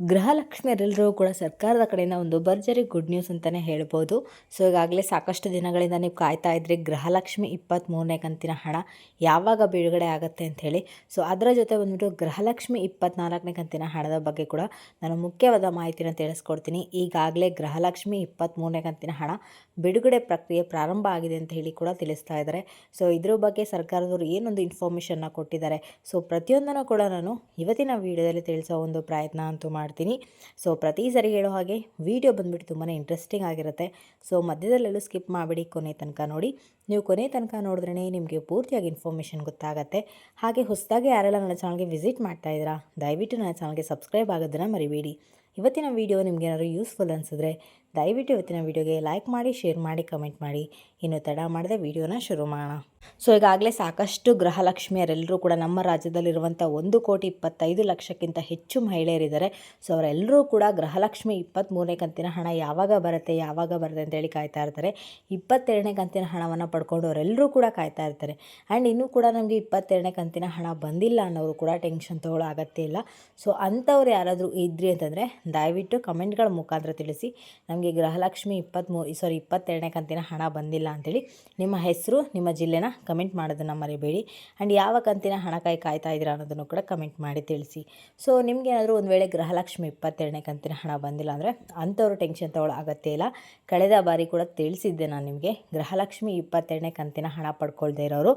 ಗೃಹಲಕ್ಷ್ಮಿಯರೆಲ್ಲರೂ ಕೂಡ ಸರ್ಕಾರದ ಕಡೆಯಿಂದ ಒಂದು ಭರ್ಜರಿ ಗುಡ್ ನ್ಯೂಸ್ ಅಂತಲೇ ಹೇಳ್ಬೋದು. ಸೊ ಈಗಾಗಲೇ ಸಾಕಷ್ಟು ದಿನಗಳಿಂದ ನೀವು ಕಾಯ್ತಾ ಇದ್ರಿ ಗೃಹಲಕ್ಷ್ಮಿ ಇಪ್ಪತ್ತ್ಮೂರನೇ ಕಂತಿನ ಹಣ ಯಾವಾಗ ಬಿಡುಗಡೆ ಆಗುತ್ತೆ ಅಂಥೇಳಿ ಸೊ ಅದರ ಜೊತೆ ಬಂದ್ಬಿಟ್ಟು ಗೃಹಲಕ್ಷ್ಮಿ ಇಪ್ಪತ್ತ್ನಾಲ್ಕನೇ ಕಂತಿನ ಹಣದ ಬಗ್ಗೆ ಕೂಡ ನಾನು ಮುಖ್ಯವಾದ ಮಾಹಿತಿನ ತಿಳಿಸ್ಕೊಡ್ತೀನಿ. ಈಗಾಗಲೇ ಗೃಹಲಕ್ಷ್ಮಿ ಇಪ್ಪತ್ತ್ಮೂರನೇ ಕಂತಿನ ಹಣ ಬಿಡುಗಡೆ ಪ್ರಕ್ರಿಯೆ ಪ್ರಾರಂಭ ಆಗಿದೆ ಅಂತ ಹೇಳಿ ಕೂಡ ತಿಳಿಸ್ತಾ ಇದ್ದಾರೆ. ಸೊ ಇದ್ರ ಬಗ್ಗೆ ಸರ್ಕಾರದವರು ಏನೊಂದು ಇನ್ಫಾರ್ಮೇಷನ್ನ ಕೊಟ್ಟಿದ್ದಾರೆ. ಸೊ ಪ್ರತಿಯೊಂದನ್ನು ಕೂಡ ನಾನು ಇವತ್ತಿನ ವಿಡಿಯೋದಲ್ಲಿ ತಿಳಿಸೋ ಒಂದು ಪ್ರಯತ್ನ ಅಂತೂ ಮಾಡ್ತೀನಿ. ಸೊ ಪ್ರತಿ ಸರಿ ಹೇಳೋ ಹಾಗೆ ವಿಡಿಯೋ ಬಂದುಬಿಟ್ಟು ತುಂಬಾ ಇಂಟ್ರೆಸ್ಟಿಂಗ್ ಆಗಿರುತ್ತೆ. ಸೊ ಮಧ್ಯದಲ್ಲೆಲ್ಲೂ ಸ್ಕಿಪ್ ಮಾಡಿಬಿಡಿ ಕೊನೆ ತನಕ ನೋಡಿ. ನೀವು ಕೊನೆ ತನಕ ನೋಡಿದ್ರೇ ನಿಮಗೆ ಪೂರ್ತಿಯಾಗಿ ಇನ್ಫಾರ್ಮೇಷನ್ ಗೊತ್ತಾಗುತ್ತೆ. ಹಾಗೆ ಹೊಸದಾಗಿ ಯಾರೆಲ್ಲ ನನ್ನ ಚಾನಲ್ಗೆ ವಿಸಿಟ್ ಮಾಡ್ತಾ ಇದ್ದೀರಾ, ದಯವಿಟ್ಟು ನನ್ನ ಚಾನಲ್ಗೆ ಸಬ್ಸ್ಕ್ರೈಬ್ ಆಗೋದನ್ನು ಮರಿಬೇಡಿ. ಇವತ್ತಿನ ವೀಡಿಯೋ ನಿಮ್ಗೆ ಯೂಸ್ಫುಲ್ ಅನಿಸಿದ್ರೆ ದಯವಿಟ್ಟು ಇವತ್ತಿನ ವೀಡಿಯೋಗೆ ಲೈಕ್ ಮಾಡಿ ಶೇರ್ ಮಾಡಿ ಕಮೆಂಟ್ ಮಾಡಿ. ಇನ್ನು ತಡ ಮಾಡದೆ ವೀಡಿಯೋನ ಶುರು ಮಾಡೋಣ. ಸೊ ಈಗಾಗಲೇ ಸಾಕಷ್ಟು ಗೃಹಲಕ್ಷ್ಮಿಯರೆಲ್ಲರೂ ಕೂಡ ನಮ್ಮ ರಾಜ್ಯದಲ್ಲಿರುವಂಥ ಒಂದು ಕೋಟಿ ಇಪ್ಪತ್ತೈದು ಲಕ್ಷಕ್ಕಿಂತ ಹೆಚ್ಚು ಮಹಿಳೆಯರಿದ್ದಾರೆ. ಸೊ ಅವರೆಲ್ಲರೂ ಕೂಡ ಗೃಹಲಕ್ಷ್ಮಿ ಇಪ್ಪತ್ತ್ಮೂರನೇ ಕಂತಿನ ಹಣ ಯಾವಾಗ ಬರುತ್ತೆ ಯಾವಾಗ ಬರುತ್ತೆ ಅಂತೇಳಿ ಕಾಯ್ತಾ ಇರ್ತಾರೆ. ಇಪ್ಪತ್ತೆರಡನೇ ಕಂತಿನ ಹಣವನ್ನು ಪಡ್ಕೊಂಡು ಅವರೆಲ್ಲರೂ ಕೂಡ ಕಾಯ್ತಾ ಇರ್ತಾರೆ. ಆ್ಯಂಡ್ ಇನ್ನೂ ಕೂಡ ನಮಗೆ ಇಪ್ಪತ್ತೆರಡನೇ ಕಂತಿನ ಹಣ ಬಂದಿಲ್ಲ ಅನ್ನೋರು ಕೂಡ ಟೆನ್ಷನ್ ತೊಗೊಳ್ಳೋ ಅಗತ್ಯ ಇಲ್ಲ. ಸೊ ಅಂಥವ್ರು ಯಾರಾದರೂ ಇದ್ರಿ ಅಂತಂದರೆ ದಯವಿಟ್ಟು ಕಮೆಂಟ್ಗಳ ಮುಖಾಂತರ ತಿಳಿಸಿ. ನಮಗೆ ಗೃಹಲಕ್ಷ್ಮಿ ಇಪ್ಪತ್ತ್ಮೂರು ಸಾರಿ ಇಪ್ಪತ್ತೆರಡನೇ ಕಂತಿನ ಹಣ ಬಂದಿಲ್ಲ ಅಂತೇಳಿ ನಿಮ್ಮ ಹೆಸರು, ನಿಮ್ಮ ಜಿಲ್ಲೆನ ಕಮೆಂಟ್ ಮಾಡೋದನ್ನು ಮರಿಬೇಡಿ. ಆ್ಯಂಡ್ ಯಾವ ಕಂತಿನ ಹಣಕಾಯಿ ಕಾಯ್ತಾ ಇದ್ದೀರಾ ಅನ್ನೋದನ್ನು ಕೂಡ ಕಮೆಂಟ್ ಮಾಡಿ ತಿಳಿಸಿ. ಸೊ ನಿಮಗೇನಾದರೂ ಒಂದು ವೇಳೆ ಗೃಹಲಕ್ಷ್ಮಿ ಇಪ್ಪತ್ತೆರಡನೇ ಕಂತಿನ ಹಣ ಬಂದಿಲ್ಲ ಅಂದರೆ ಅಂಥವ್ರು ಟೆನ್ಷನ್ ತಗೊಳ್ಳೋ ಅಗತ್ಯ ಇಲ್ಲ. ಕಳೆದ ಬಾರಿ ಕೂಡ ತಿಳಿಸಿದ್ದೆ ನಾನು ನಿಮಗೆ. ಗೃಹಲಕ್ಷ್ಮಿ ಇಪ್ಪತ್ತೆರಡನೇ ಕಂತಿನ ಹಣ ಪಡ್ಕೊಳ್ದೇ ಇರೋರು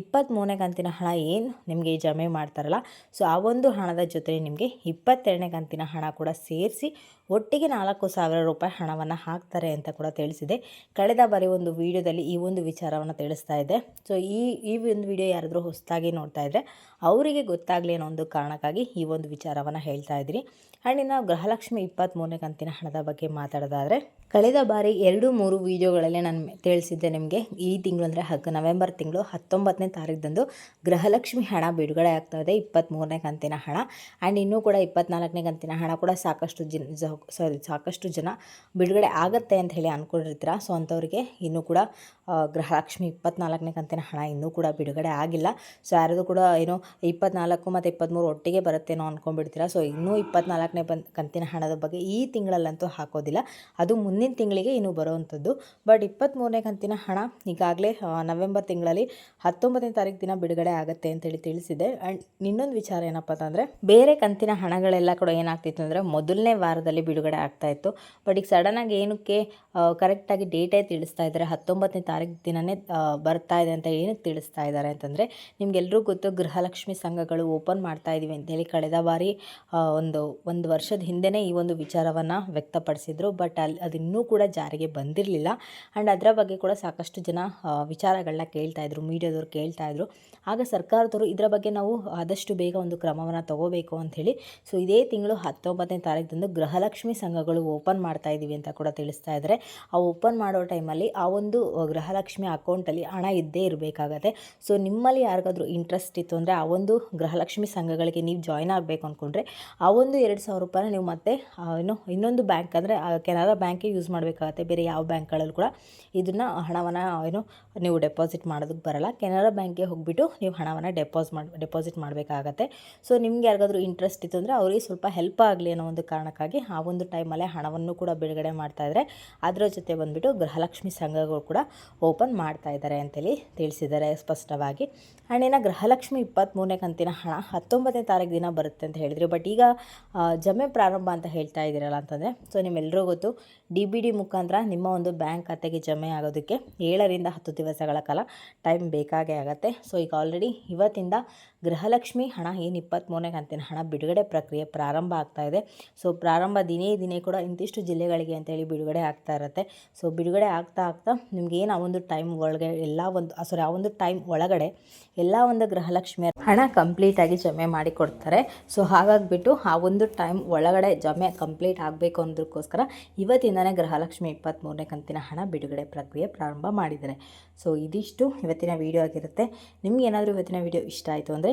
ಇಪ್ಪತ್ತ್ಮೂರನೇ ಕಂತಿನ ಹಣ ಏನು ನಿಮಗೆ ಜಮೆ ಮಾಡ್ತಾರಲ್ಲ, ಸೊ ಆ ಒಂದು ಹಣದ ಜೊತೆ ನಿಮಗೆ ಇಪ್ಪತ್ತೆರಡನೇ ಕಂತಿನ ಹಣ ಕೂಡ ಸೇರಿಸಿ ಒಟ್ಟಿಗೆ ನಾಲ್ಕು ಸಾವಿರ ರೂಪಾಯಿ ಹಣವನ್ನು ಹಾಕ್ತಾರೆ ಅಂತ ಕೂಡ ತಿಳಿಸಿದೆ. ಕಳೆದ ಬಾರಿ ಒಂದು ವಿಡಿಯೋದಲ್ಲಿ ಈ ಒಂದು ವಿಚಾರವನ್ನು ತಿಳಿಸ್ತಾ ಇದ್ದೆ. ಸೊ ಈ ಈ ಒಂದು ವಿಡಿಯೋ ಯಾರಾದರೂ ಹೊಸದಾಗಿ ನೋಡ್ತಾ ಇದ್ದರೆ ಅವರಿಗೆ ಗೊತ್ತಾಗಲಿ ಅನ್ನೋ ಒಂದು ಕಾರಣಕ್ಕಾಗಿ ಈ ಒಂದು ವಿಚಾರವನ್ನು ಹೇಳ್ತಾ ಇದ್ದೀರಿ ಆ್ಯಂಡ್ ಇನ್ನು ಗೃಹಲಕ್ಷ್ಮಿ ಇಪ್ಪತ್ತ್ಮೂರನೇ ಕಂತಿನ ಹಣದ ಬಗ್ಗೆ ಮಾತಾಡೋದಾದರೆ, ಕಳೆದ ಬಾರಿ ಎರಡು ಮೂರು ವೀಡಿಯೋಗಳಲ್ಲಿ ನಾನು ತಿಳಿಸಿದ್ದೆ ನಿಮಗೆ, ಈ ತಿಂಗಳು ಅಂದರೆ ಹಗ್, ನವೆಂಬರ್ ತಿಂಗಳು ಹತ್ತೊಂಬತ್ತನೇ ತಾರೀಕದಂದು ಗೃಹಲಕ್ಷ್ಮಿ ಹಣ ಬಿಡುಗಡೆ ಆಗ್ತಾ ಇದೆ ಇಪ್ಪತ್ತ್ಮೂರನೇ ಕಂತಿನ ಹಣ. ಆ್ಯಂಡ್ ಇನ್ನೂ ಕೂಡ ಇಪ್ಪತ್ನಾಲ್ಕನೇ ಕಂತಿನ ಹಣ ಕೂಡ ಸಾಕಷ್ಟು ಜನ ಸಾರಿ ಸಾಕಷ್ಟು ಜನ ಬಿಡುಗಡೆ ಆಗುತ್ತೆ ಅಂತ ಹೇಳಿ ಅಂದ್ಕೊಂಡಿರ್ತೀರ ಸೊ ಅಂಥವ್ರಿಗೆ ಇನ್ನೂ ಕೂಡ ಗೃಹಲಕ್ಷ್ಮಿ ಇಪ್ಪತ್ನಾಲ್ಕನೇ ಕಂತಿನ ಹಣ ಇನ್ನೂ ಕೂಡ ಬಿಡುಗಡೆ ಆಗಿಲ್ಲ. ಸೊ ಯಾರದು ಕೂಡ ಏನು ಇಪ್ಪತ್ನಾಲ್ಕು ಮತ್ತು ಇಪ್ಪತ್ತ್ಮೂರು ಒಟ್ಟಿಗೆ ಬರುತ್ತೇನೋ ಅಂದ್ಕೊಂಡ್ಬಿಡ್ತೀರ ಸೊ ಇನ್ನೂ ಇಪ್ಪತ್ನಾಲ್ಕನೇ ಬಂದು ಕಂತಿನ ಹಣದ ಬಗ್ಗೆ ಈ ತಿಂಗಳಲ್ಲಂತೂ ಹಾಕೋದಿಲ್ಲ. ಅದು ಮುಂದಿನ ತಿಂಗಳಿಗೆ ಇನ್ನೂ ಬರುವಂಥದ್ದು. ಬಟ್ ಇಪ್ಪತ್ತ್ಮೂರನೇ ಕಂತಿನ ಹಣ ಈಗಾಗಲೇ ನವೆಂಬರ್ ತಿಂಗಳಲ್ಲಿ ಹತ್ತೊಂಬತ್ತನೇ ತಾರೀಕು ದಿನ ಬಿಡುಗಡೆ ಆಗುತ್ತೆ ಅಂತೇಳಿ ತಿಳಿಸಿದೆ. ಆ್ಯಂಡ್ ಇನ್ನೊಂದು ವಿಚಾರ ಏನಪ್ಪ ಅಂತಂದರೆ, ಬೇರೆ ಕಂತಿನ ಹಣಗಳೆಲ್ಲ ಕೂಡ ಏನಾಗ್ತಿತ್ತು ಅಂದರೆ ಮೊದಲನೇ ವಾರದಲ್ಲಿ ಬಿಡುಗಡೆ ಆಗ್ತಾ ಇತ್ತು. ಬಟ್ ಈಗ ಸಡನ್ನಾಗಿ ಏನಕ್ಕೆ ಕರೆಕ್ಟಾಗಿ ಡೇಟೇ ತಿಳಿಸ್ತಾ ಇದ್ದಾರೆ. ಹತ್ತೊಂಬತ್ತನೇ ತಾರೀಕು ದಿನವೇ ಬರ್ತಾ ಇದೆ ಅಂತ ಏನಕ್ಕೆ ತಿಳಿಸ್ತಾ ಇದ್ದಾರೆ ಅಂತಂದರೆ ನಿಮಗೆಲ್ಲರೂ ಗೊತ್ತು ಗೃಹಲಕ್ಷ್ಮಿ ಸಂಘಗಳು ಓಪನ್ ಮಾಡ್ತಾ ಇದ್ದೀವಿ ಅಂತೇಳಿ ಕಳೆದ ಬಾರಿ ಒಂದು ಒಂದು ವರ್ಷದ ಹಿಂದೆಯೇ ಈ ಒಂದು ವಿಚಾರವನ್ನು ವ್ಯಕ್ತಪಡಿಸಿದ್ರು. ಬಟ್ ಅಲ್ಲಿ ಅದಿನ್ನೂ ಕೂಡ ಜಾರಿಗೆ ಬಂದಿರಲಿಲ್ಲ. ಆ್ಯಂಡ್ ಅದರ ಬಗ್ಗೆ ಕೂಡ ಸಾಕಷ್ಟು ಜನ ವಿಚಾರಗಳನ್ನ ಕೇಳ್ತಾಯಿದ್ರು ಮೀಡಿಯಾದವ್ರು ಕೇಳ್ತಾಯಿದ್ರು ಆಗ ಸರ್ಕಾರದವರು ಇದರ ಬಗ್ಗೆ ನಾವು ಆದಷ್ಟು ಬೇಗ ಒಂದು ಕ್ರಮವನ್ನು ತಗೋಬೇಕು ಅಂಥೇಳಿ ಸೊ ಇದೇ ತಿಂಗಳು ಹತ್ತೊಂಬತ್ತನೇ ತಾರೀಕದಂದು ಗೃಹಲಕ್ಷ್ಮಿ ಸಂಘಗಳು ಓಪನ್ ಮಾಡ್ತಾ ಇದ್ದೀವಿ ಅಂತ ಕೂಡ ತಿಳಿಸ್ತಾ ಇದ್ದಾರೆ. ಆ ಓಪನ್ ಮಾಡೋ ಟೈಮಲ್ಲಿ ಆ ಒಂದು ಗೃಹಲಕ್ಷ್ಮಿ ಅಕೌಂಟಲ್ಲಿ ಹಣ ಇದ್ದೇ ಇರಬೇಕಾಗತ್ತೆ. ಸೊ ನಿಮ್ಮಲ್ಲಿ ಯಾರಿಗಾದ್ರೂ ಇಂಟ್ರೆಸ್ಟ್ ಇತ್ತು ಅಂದರೆ ಆ ಒಂದು ಗೃಹಲಕ್ಷ್ಮಿ ಸಂಘಗಳಿಗೆ ನೀವು ಜಾಯ್ನ್ ಆಗಬೇಕು ಅಂದ್ಕೊಂಡ್ರೆ ಆ ಒಂದು ಎರಡು ಸಾವಿರ ರೂಪಾಯಿನ ನೀವು ಮತ್ತೆ ಏನು ಇನ್ನೊಂದು ಬ್ಯಾಂಕ್ ಅಂದರೆ ಕೆನರಾ ಬ್ಯಾಂಕೇ ಯೂಸ್ ಮಾಡಬೇಕಾಗತ್ತೆ. ಬೇರೆ ಯಾವ ಬ್ಯಾಂಕ್ಗಳಲ್ಲಿ ಕೂಡ ಇದನ್ನು ಹಣವನ್ನು, ಏನು, ನೀವು ಡೆಪಾಸಿಟ್ ಮಾಡೋದಕ್ಕೆ ಬರಲ್ಲ. ಕೆನರಾ ಬ್ಯಾಂಕ್ಗೆ ಹೋಗಿಬಿಟ್ಟು ನೀವು ಹಣವನ್ನು ಡೆಪಾಸ್ ಮಾಡಿ, ಡೆಪಾಸಿಟ್ ಮಾಡಬೇಕಾಗತ್ತೆ. ಸೊ ನಿಮ್ಗೆ ಯಾರಿಗಾದ್ರೂ ಇಂಟ್ರೆಸ್ಟ್ ಇತ್ತು ಅಂದರೆ ಅವರಿಗೆ ಸ್ವಲ್ಪ ಹೆಲ್ಪ್ ಆಗಲಿ ಅನ್ನೋ ಒಂದು ಕಾರಣಕ್ಕಾಗಿ ಆ ಒಂದು ಟೈಮಲ್ಲೇ ಹಣವನ್ನು ಕೂಡ ಬಿಡುಗಡೆ ಮಾಡ್ತಾಯಿದ್ದಾರೆ ಅದರ ಜೊತೆ ಬಂದುಬಿಟ್ಟು ಗೃಹಲಕ್ಷ್ಮಿ ಸಂಘಗಳು ಕೂಡ ಓಪನ್ ಮಾಡ್ತಾ ಇದ್ದಾರೆ ಅಂತೇಳಿ ತಿಳಿಸಿದ್ದಾರೆ ಸ್ಪಷ್ಟವಾಗಿ. ಇನ್ನು ಗೃಹಲಕ್ಷ್ಮಿ ಇಪ್ಪತ್ತ್ಮೂರನೇ ಕಂತಿನ ಹಣ ಹತ್ತೊಂಬತ್ತನೇ ತಾರೀಕು ದಿನ ಬರುತ್ತೆ ಅಂತ ಹೇಳಿದ್ರು. ಬಟ್ ಈಗ ಜಮೆ ಪ್ರಾರಂಭ ಅಂತ ಹೇಳ್ತಾ ಇದ್ದೀರಲ್ಲ ಅಂತಂದರೆ ಸೊ ನಿಮ್ಮೆಲ್ಲರೂ ಗೊತ್ತು ಡಿ ಬಿ ಡಿ ಮುಖಾಂತರ ನಿಮ್ಮ ಒಂದು ಬ್ಯಾಂಕ್ ಖಾತೆಗೆ ಜಮೆ ಆಗೋದಕ್ಕೆ ಏಳರಿಂದ ಹತ್ತು ದಿವಸಗಳ ಕಾಲ ಟೈಮ್ ಬೇಕಾಗೇ ಆಗುತ್ತೆ. ಸೊ ಈಗ ಆಲ್ರೆಡಿ ಇವತ್ತಿಂದ ಗೃಹಲಕ್ಷ್ಮಿ ಹಣ ಏನು ಇಪ್ಪತ್ತ್ಮೂರನೇ ಕಂತಿನ ಹಣ ಬಿಡುಗಡೆ ಪ್ರಕ್ರಿಯೆ ಪ್ರಾರಂಭ ಆಗ್ತಾ ಇದೆ. ಸೊ ಪ್ರಾರಂಭ ದಿನೇ ದಿನೇ ಕೂಡ ಇಂತಿಷ್ಟು ಜಿಲ್ಲೆಗಳಿಗೆ ಅಂತೇಳಿ ಬಿಡುಗಡೆ ಆಗ್ತಾ ಇರುತ್ತೆ. ಸೊ ಬಿಡುಗಡೆ ಆಗ್ತಾ ಆಗ್ತಾ ನಿಮ್ಗೆ ಏನು ಆ ಒಂದು ಟೈಮ್ ಒಳಗೆ ಎಲ್ಲ ಒಂದು ಸಾರಿ ಆ ಒಂದು ಟೈಮ್ ಒಳಗಡೆ ಎಲ್ಲ ಒಂದು ಗೃಹಲಕ್ಷ್ಮಿಯ ಹಣ ಕಂಪ್ಲೀಟಾಗಿ ಜಮೆ ಮಾಡಿ ಕೊಡ್ತಾರೆ. ಸೊ ಹಾಗಾಗಿಬಿಟ್ಟು ಆ ಒಂದು ಟೈಮ್ ಒಳಗಡೆ ಜಮೆ ಕಂಪ್ಲೀಟ್ ಆಗಬೇಕು ಅನ್ನೋದಕ್ಕೋಸ್ಕರ ಇವತ್ತಿಂದನೇ ಗೃಹಲಕ್ಷ್ಮಿ ಇಪ್ಪತ್ತ್ಮೂರನೇ ಕಂತಿನ ಹಣ ಬಿಡುಗಡೆ ಪ್ರಕ್ರಿಯೆ ಪ್ರಾರಂಭ ಮಾಡಿದ್ದಾರೆ. ಸೊ ಇದಿಷ್ಟು ಇವತ್ತಿನ ವಿಡಿಯೋ ಆಗಿರುತ್ತೆ. ನಿಮ್ಗೆ ಏನಾದರೂ ಇವತ್ತಿನ ವಿಡಿಯೋ ಇಷ್ಟ ಆಯಿತು ಅಂದರೆ